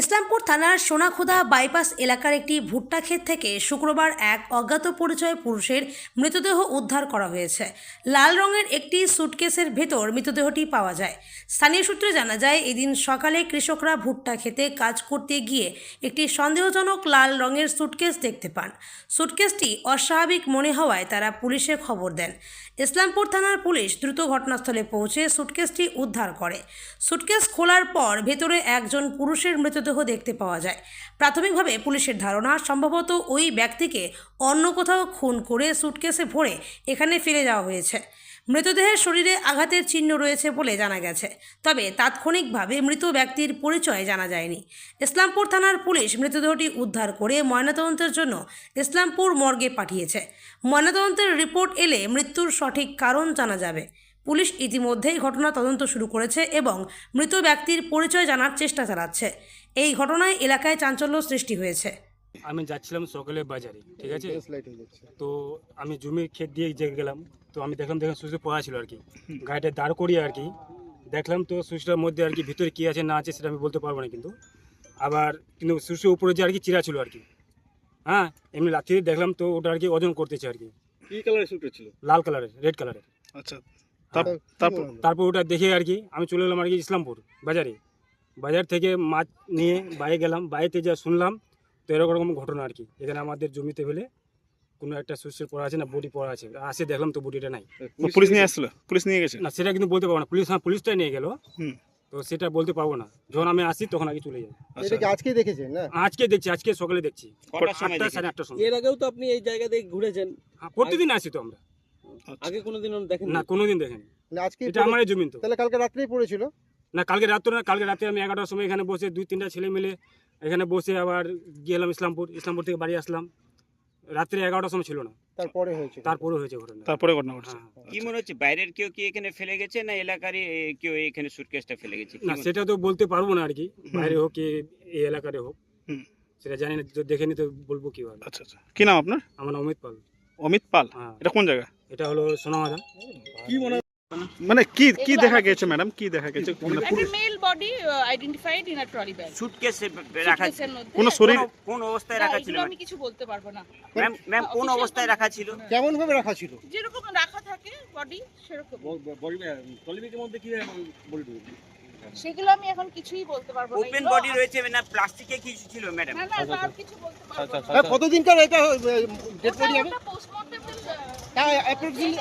ইসলামপুর থানার সোনাখোদা বাইপাস এলাকার একটি ভুট্টা ক্ষেত থেকে শুক্রবার এক অজ্ঞাত পরিচয় পুরুষের মৃতদেহ উদ্ধার করা হয়েছে। লাল রঙের একটি সুটকেসের ভেতর মৃতদেহটি পাওয়া যায়। স্থানীয় সূত্রে জানা যায়, এদিন সকালে কৃষকরা ভুট্টা খেতে কাজ করতে গিয়ে একটি সন্দেহজনক লাল রঙের সুটকেস দেখতে পান। সুটকেসটি অস্বাভাবিক মনে হওয়ায় তারা পুলিশে খবর দেন। ইসলামপুর থানার পুলিশ দ্রুত ঘটনাস্থলে পৌঁছে সুটকেসটি উদ্ধার করে। সুটকেস খোলার পর ভেতরে একজন পুরুষের মৃতদেহ দেখতে পাওয়া যায়। প্রাথমিকভাবে পুলিশের ধারণা, সম্ভবত ওই ব্যক্তিকে অন্য কোথাও খুন করে সুটকেসে ভরে এখানে ফিরে যাওয়া হয়েছে। মৃতদেহের শরীরে আঘাতের চিহ্ন রয়েছে বলে জানা গেছে। তবে তাৎক্ষণিকভাবে মৃত ব্যক্তির পরিচয় জানা যায়নি। ইসলামপুর থানার পুলিশ মৃতদেহটি উদ্ধার করে ময়নাতদন্তের জন্য ইসলামপুর মর্গে পাঠিয়েছে। ময়নাতদন্তের রিপোর্ট এলে মৃত্যুর সঠিক কারণ জানা যাবে। পুলিশ ইতিমধ্যেই ঘটনা তদন্ত শুরু করেছে এবং মৃত ব্যক্তির পরিচয় জানার চেষ্টা চালাচ্ছে। এই ঘটনায় এলাকায় চাঞ্চল্য সৃষ্টি হয়েছে। আমি যাচ্ছিলাম সকালে বাজারে ঠিক আছে? তো আমি জমির ক্ষেত দিয়ে যে গেলাম তো আমি দেখলাম দেখলাম সুইচে পড়া ছিল আর কি। গাড়িটা দাঁড় করিয়ে আর কি দেখলাম তো সুইচটার মধ্যে আর কি ভিতরে কী আছে না আছে সেটা আমি বলতে পারব না কিন্তু। আবার কিন্তু সুইচের উপরে যে আর কি চিরা ছিল আর কি। হ্যাঁ এমনি লাথি দেখলাম তো ওটা আর কি ওজন করতেছে আর কি। কি কালারের ছিল? লাল কালারের রেড কালারের আচ্ছা। তারপর তারপর ওটা দেখে আর কি আমি চলে এলাম আর কি ইসলামপুর বাজারে। বাজার থেকে মাছ নিয়ে বাইরে গেলাম বাইরে যা শুনলাম তো এরকম ঘটনা আর কি। এখানে আমাদের জমিতে ফেলে কোনো একটা শস্যের পড়া আছে না বডি পড়া আছে। আসে দেখলাম তো বডিটা নাই। পুলিশ নিয়ে আসলো? পুলিশ নিয়ে গেছে? না সেটা কিন্তু বলতে পারব না। পুলিশ হ্যাঁ পুলিশটাই নিয়ে গেল। তো সেটা বলতে পারব না। যখন আমি আসি তখন আগে চলে যাই। আচ্ছা। আজকে দেখেছেন না? আজকে দেখছি আজকে সকালে দেখছি। আটটা সাড়ে আটটার সময়। এর আগেও তো আপনি এই জায়গা দিয়ে ঘুরেছেন। হ্যাঁ, প্রতিদিন আসি তো আমরা। আগে কোনোদিন দেখেন না কোনোদিন দেখিনি না আজকে এটা আমার জমিন তো। তাহলে কালকে রাত্রেই পড়েছিল? না কালকে রাত্রে না কালকে রাতে আমি এগারোটার সময় এখানে বসে দুই তিনটা ছেলে মিলে এখানে বসে আবার গেলাম ইসলামপুর ইসলামপুর থেকে বাড়ি আসলাম। রাত্রে এগারোটার সময় ছিল না। তারপরে হয়েছিল তারপরে হয়েছে ঘটনা। তারপরে ঘটনা ঘটছে। হ্যাঁ। কি মনে হচ্ছে বাইরের কেউ কি এখানে ফেলে গেছে না এলাকারই কেউ এখানে সুটকেসটা ফেলে গেছে? না সেটা তো বলতে পারব না আর কি। বাইরে হোক কি এই এলাকারে হোক। হুম। সেটা জানি না তো দেখেনি তো বলব কীভাবে। আচ্ছা আচ্ছা। কি নাম আপনার? আমার নাম অমিত পাল। অমিত পাল? হ্যাঁ। এটা কোন জায়গা? এটা হলো সোনামাদা কি মনে মানে কি কি দেখা গেছে ম্যাডাম কি দেখা গেছে? মানে একটা police male body identified in a trolley bag সুটকেসে রাখা মধ্যে। কোনো শরীর কোন- অবস্থায় রাখা ছিল? আমি কিছু বলতে পারব না। ম্যাম ম্যাম কোন অবস্থায় রাখা ছিল? কেমন ভাবে রাখা ছিল? যেরকম রাখা থাকে বডি সেরকম। সেগুলো আমি এখন কিছুই বলতে পারব না। ওপেন বডি রয়েছে না প্লাস্টিকে কিছু ছিল ম্যাডাম না না না, আর কিছু বলতে পারব না। কতদিনকার এটা ডেড ওটা বডি হবে পোস্টমর্টেম হ্যাঁ অ্যাপ্রক্সিমেটলি